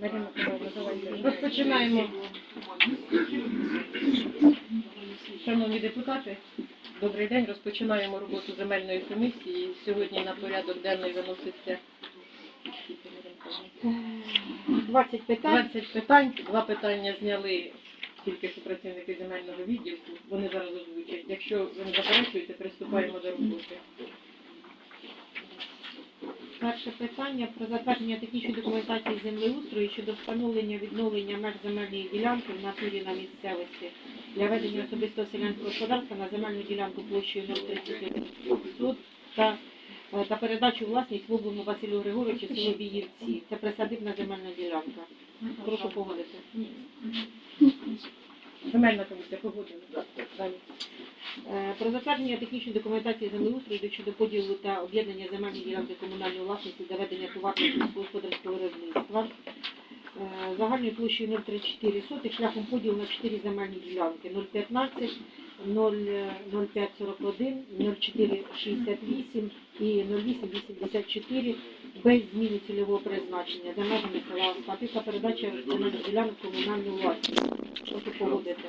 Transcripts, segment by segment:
Марина Миколаївна, давайте. Розпочинаємо. Шановні депутати, добрий день. Розпочинаємо роботу земельної комісії. Сьогодні на порядок денний виноситься 20 питань. 20 питань. Два питання зняли тільки що працівники земельного відділку. Вони зараз озвучать. Якщо ви не заперечуєте, приступаємо до роботи. Перше питання про затвердження технічної документації землеустрою щодо встановлення відновлення меж земельної ділянки в натурі на місцевості для ведення особистого селянського господарства на земельну ділянку площею 030 та, е, та передачу власність Воблому Василю Григоровичу село Біївці. Це присадибна земельна ділянка. Прошу погодити. Земельна комісія погодила. Далі. Е, Про затвердження технічної документації землеустрою щодо поділу та об'єднання земельної ділянки комунальної власності для ведення товарного господарського виробництва. Е, Загальною площею 034 сотих шляхом поділу на 4 земельні ділянки 015, 00541, 0468 і 0884 без зміни цільового призначення за межами села Остапівка передача земельних ділянок комунальної власності. Прошу погодити.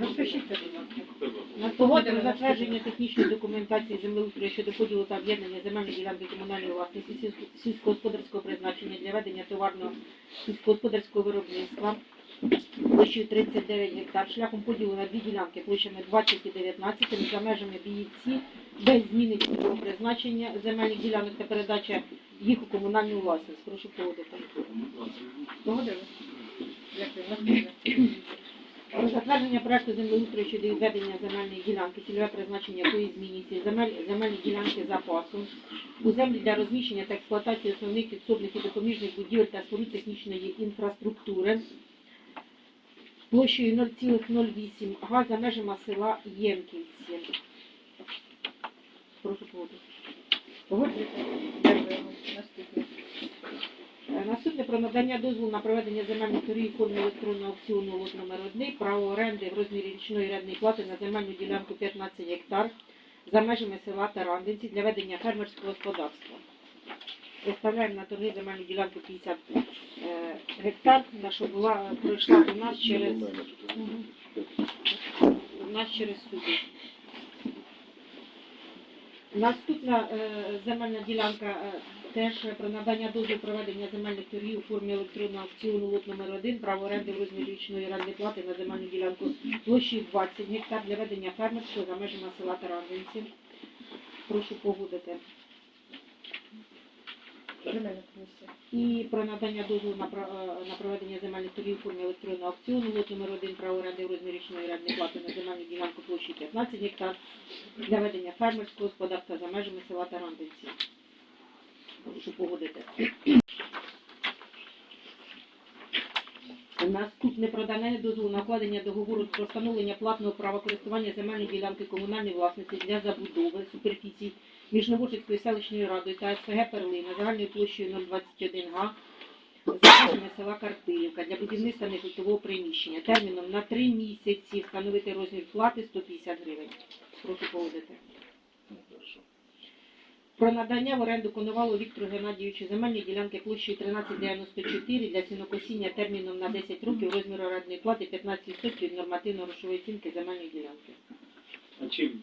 Розпишіться, будь ласка. На погоди про затвердження технічної документації землеустрою щодо поділу та об'єднання земельної ділянки комунальної власності сільськогосподарського призначення для ведення товарного сільськогосподарського виробництва площею 39 гектар шляхом поділу на дві ділянки площами 20 і 19 за межами Біївці без зміни цільового призначення земельних ділянок та передача їх у комунальну власність. Прошу погодити. Погодили? Дякую. Наступне. Затвердження проекту землеустрою щодо відведення земельної ділянки, цільове призначення якої змінюється, земель, земельні ділянки запасу, у землі для розміщення та експлуатації основних підсобних і допоміжних будівель та споруд технічної інфраструктури площею 0,08 га за межами села Ємківці. Прошу погодити. Наступне. Про надання дозволу на проведення земельних торгів у формі електронного аукціону лот номер 1, право оренди в розмірі річної рядної плати на земельну ділянку 15 гектар за межами села Тарандинці для ведення фермерського господарства. Виставляємо на торги земельну ділянку 50 е, гектар, на що була пройшла у нас через у нас через суди. Наступна е, земельна ділянка е, теж про надання дозволу проведення земельних торгів у формі електронного аукціону лот номер 1 право оренди в розмірі річної орендної плати на земельну ділянку площею 20 гектар для ведення фермерського за межами села Тарандинці. Прошу погодити. Земельна комісія. І про надання дозволу на, е, на проведення земельних торгів у формі електронного аукціону лот номер 1 право оренди в розмірі річної орендної плати на земельну ділянку площі 15 гектар для ведення фермерського господарства за межами села Тарандинці. Прошу погодити. Наступне про надання дозволу на укладення договору про встановлення платного права користування земельної ділянки комунальної власності для забудови суперфіцій між Новошицькою селищною радою та СПГ Перлина загальною площею 021 га за межами села Карпилівка для будівництва нежитлового приміщення терміном на три місяці встановити розмір плати 150 гривень. Прошу погодити. Про надання в оренду Коновалу Віктору Геннадійовичу земельні ділянки площею 1394 для сінокосіння терміном на 10 років розміру орендної плати 15% від нормативно-грошової оцінки земельної ділянки. А чим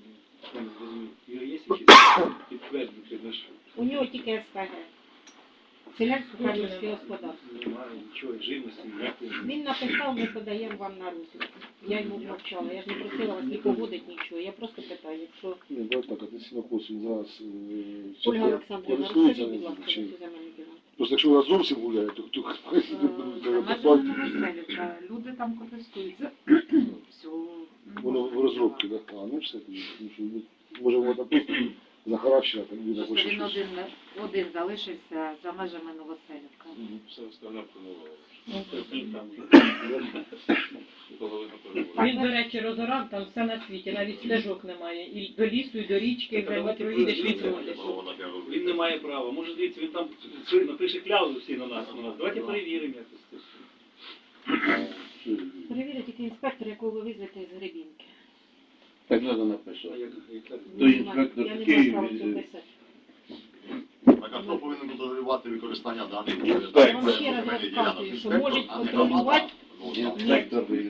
є якісь наш У нього тільки СПГ. Селянське фермерське господарство. немає нічого живності, ніякої. Він написав, ми подаємо вам на розгляд. Я йому мовчала, я ж не просила вас ні погодити, нічого. Я просто питаю, якщо Ні, давай так, а ти сінокос, він зараз е, Ольга користується, розкажіть, будь ласка, чи- за цю земельну ділянку. Просто якщо вона зовсім гуляє, то хто Е, послати, Новоселівка. Люди там користуються. Воно в розробці, так? А, ну все, тоді, тому що, ну, може вона там захаращена, там людина хоче Він щось. один, один залишився за межами Новоселівка. Мгм. Все остальне планувало. Ну, Він, до речі, розорав там все на світі, навіть стежок немає. І до лісу, і до річки, де не проїдеш, відходиш. Він не має права. Може, дивіться, він там напише клявзу всі на нас. на нас. Давайте перевіримо якось. Перевірить тільки інспектор, якого ви визвете з Гребінки. Так треба написати. як- як- Я не Київ маю права цього писати. Так, а хто повинен контролювати використання даних? Я вам ще раз розказую, що можуть контролювати,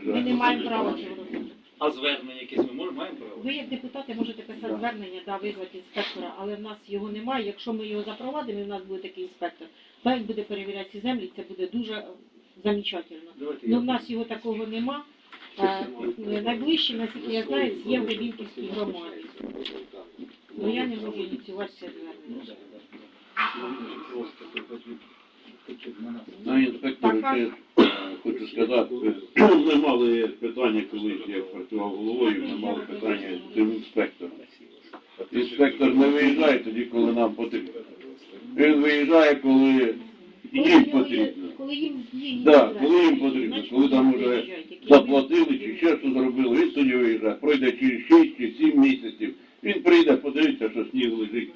ми не маємо права цього робити. А звернення якесь ми можемо маємо право? Ви як депутати можете писати звернення, да, визвати інспектора, але в нас його немає. Якщо ми його запровадимо, і в нас буде такий інспектор, то він буде перевіряти ці землі, це буде дуже замечательно. Давайте Ну, в нас його такого нема. Е, Найближче, наскільки я знаю, є в Рибінківській громаді. Ну я не можу ініціювати це звернення. Ще е, хочу сказати, ми мали питання колись, я працював головою, ми мали питання з цим інспектором. Інспектор не виїжджає тоді, коли нам потрібно. Він виїжджає, коли Коли їм потрібно. Коли їм Да, коли їм потрібно, коли там. Які Заплатили чи ще що зробили, він тоді виїжджає. Пройде через 6 чи 7 місяців. Він прийде, подивиться, що сніг лежить.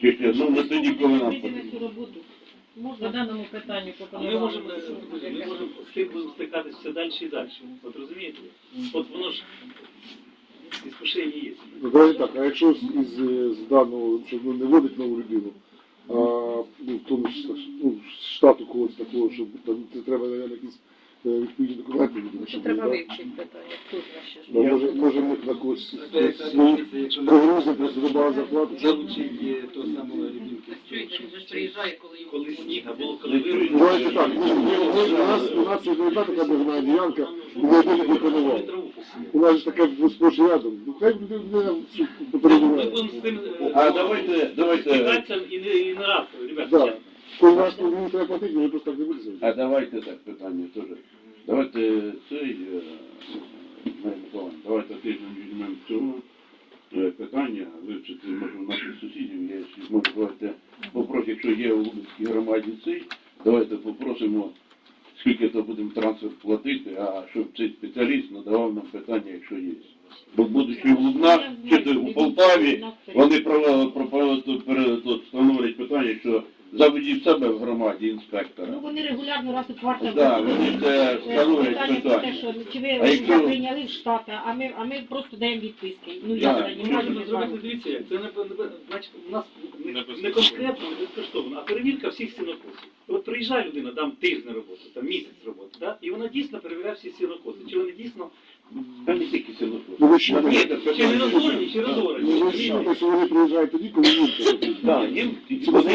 Чи ще, ну не тоді, коли нам потрібно. По Можна даному питанню Ми можемо, ми можемо з тим будемо стикатися все далі і далі. От розумієте? От воно ж іскушення є. Ну, давайте так, а якщо з, із, з даного, щоб ну, не вводить нову людину, а в тому ну, штату когось такого, що там це треба, наверное, якісь відповідні документи людина, Що щоб треба да? вивчити питання, хто знає ж. Да, може, може ми на когось просто зарплату. Залучить того самого ребінка. приїжджає, коли Коли сніг, коли Не. Давайте так, ну, ми- ми- у нас, у нас є одна така державна ділянка, і ми не планували. У нас ж таке сплош рядом. Ну, хай людина Ми тим е, А давайте, давайте, і не, і не раз, ребята. Да. Коли нас не треба платити, ми просто так не будемо. а давайте так питання теж. Давайте цей, е, давайте тиждень візьмемо цього питання, вивчити, може, у наших сусідів є, якщо може, давайте попросимо, якщо є у Лубенській громаді цей, давайте попросимо, скільки то будемо трансфер платити, а щоб цей спеціаліст надавав нам питання, якщо є. Бо будучи в Лубнах, чи то у Полтаві, вони встановлюють питання, що заведіть себе в громаді інспектора. Ну вони регулярно раз у квартал Да, вони це Е, питання про те, що чи ви А якщо- прийняли в штати, а ми, а ми просто даємо відписки. Ну Да. я не можемо зробити, дивіться, це не, не, значить, у нас не, не конкретно, не безкоштовно, а перевірка всіх сінокосів. От приїжджає людина, там тиждень роботи, там місяць роботи, да? і вона дійсно перевіряє всі сінокоси. Чи вони дійсно Та не тільки синокос. Ну, Ні, чи не розорені, чи розорені. Ну, ви що, що вони приїжджають тоді, коли їм потрібно. Так, їм вони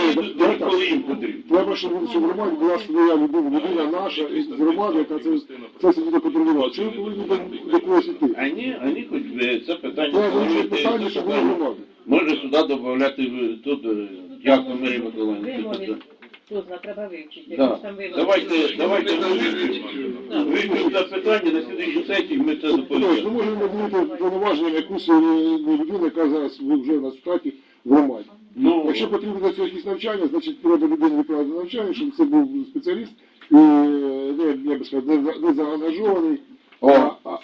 коли потрібно. Треба, щоб в громаді була своя людина, людина наша із громади, яка це, це все буде контролювати. Чи ви повинні до, когось іти? А ні, а ні, хоч це питання встановити, питання, це щоб була Може сюди додати в- тут, е, як там Марія Миколаївна. Тут, треба вивчити. Да. Там. Давайте, давайте вивчимо. Вивчимо це питання на слідчій сесії, ми це доповідаємо. ми можемо бути повноваженням якусь е, ну, людину, яка зараз вже на штаті в громаді. Ну, Якщо потрібно для цього якісь навчання, значить треба людині відправити на навчання, щоб це був спеціаліст і е, не, я би сказав, не, за- не заангажований, а, а,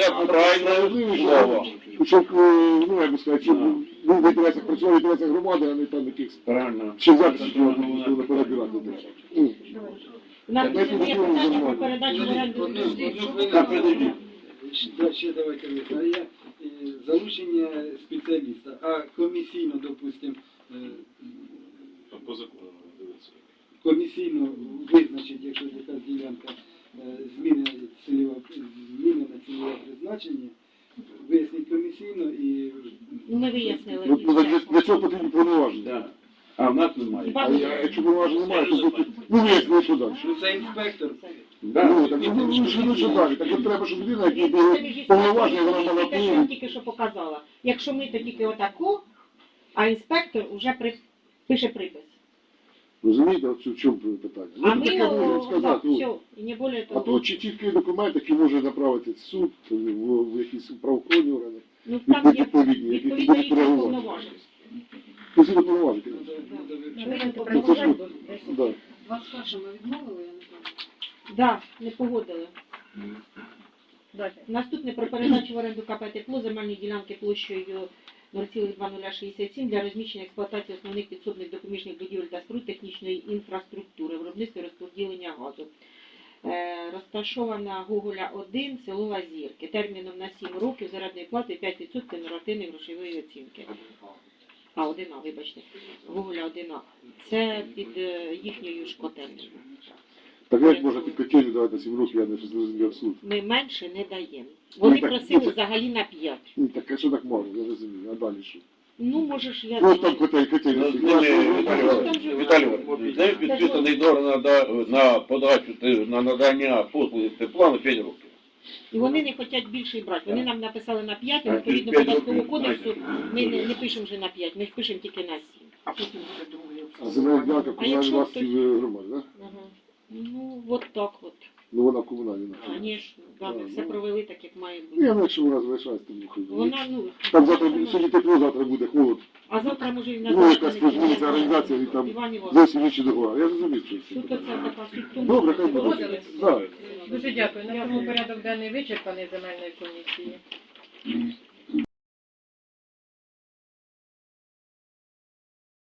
а, а, О, це правильне справедливий, слово. щоб, е, ну, як би сказати, щоб був в інтересах, працював в інтересах громади, а не там якихось правильно. ще записів треба було перебирати. У нас є питання про передачу в оренду. Так, подожди. Ще давайте я залучення спеціаліста, а комісійно, допустим, е, По закону комісійно визначить, якщо якась ділянка зміни цільового зміни на цільове призначення, вияснить комісійно і Ну ми вияснили. ну, ну, для, для цього потрібні повноваження. А в нас немає. А я- якщо повноважень немає, то тут, ну, вияснили, що далі. ну, це інспектор. Да. Ну, так, ну, ну, що, ну, що далі? Так от треба, щоб людина, яка була між повноваження, вона мала тільки що я тільки що показала. Якщо ми, то тільки отако, а інспектор вже при... пише припис. Розумієте, от в чому питання? А Ну, ми таке його, можна так, все, і не більше А того. то чи чіткий документ, який може направити в суд, в, в якісь правоохоронні органи, Ну там є відповідні, які відповідно будуть їх реагувати. повноважень. То всі повноваження. Ну. Ну, це пропонуємо, ж- бо десь Да. 21 ми відмовили, я не. Да, не погодили. Дайте. Наступне про передачу в оренду КП тепло земельні ділянки площею 0,2067 для розміщення експлуатації основних підсобних допоміжних будівель та споруд технічної інфраструктури, виробництва і розподілення газу. Е, розташована Гоголя 1, село Лазірки, терміном на 7 років, зарадної плати 5% нормативної грошової оцінки. а одина, вибачте, вугля одина. Це під е, їхньою ж котельнею. Так як можна під котельню давати на 7 років, я не щось не розумію абсурд. Ми менше не даємо. Вони Ну, так, просили ну, так- взагалі на 5. Ну так а що так мало, я розумію, а далі що? Ну, може ж я Ну там знаю. котель. Ну, з ними, Віталій Іванович, Віталій Іванович, з ними підписаний договор на, да- на подачу, те- на надання послуги тепла на 5 років. І вони не хочуть більше брати. Вони нам написали на 5, і А відповідно через п'ять податкового років, кодексу ми не, не пишемо вже на 5, ми пишемо тільки на 7. А земельна ділянка А комунальної якщо власності хтось- в громаді, да? Ага. Ну, от так от. Ну вона комунальна. Звісно, да, ми Да, все ну. провели так, як має Ні, ну бути. якщо вона залишається, то хай. Вона, ну, Там завтра буде сьогодні тепло, завтра буде холод. а завтра може і на Ну, якась зміниться організація, і там Іван Іванович, зовсім інші договори. Я зрозумів, що це. тут оце така тому, Добре, хай буде. Так. Дуже дякую. На цьому порядок денний вичерпаний земельної комісії.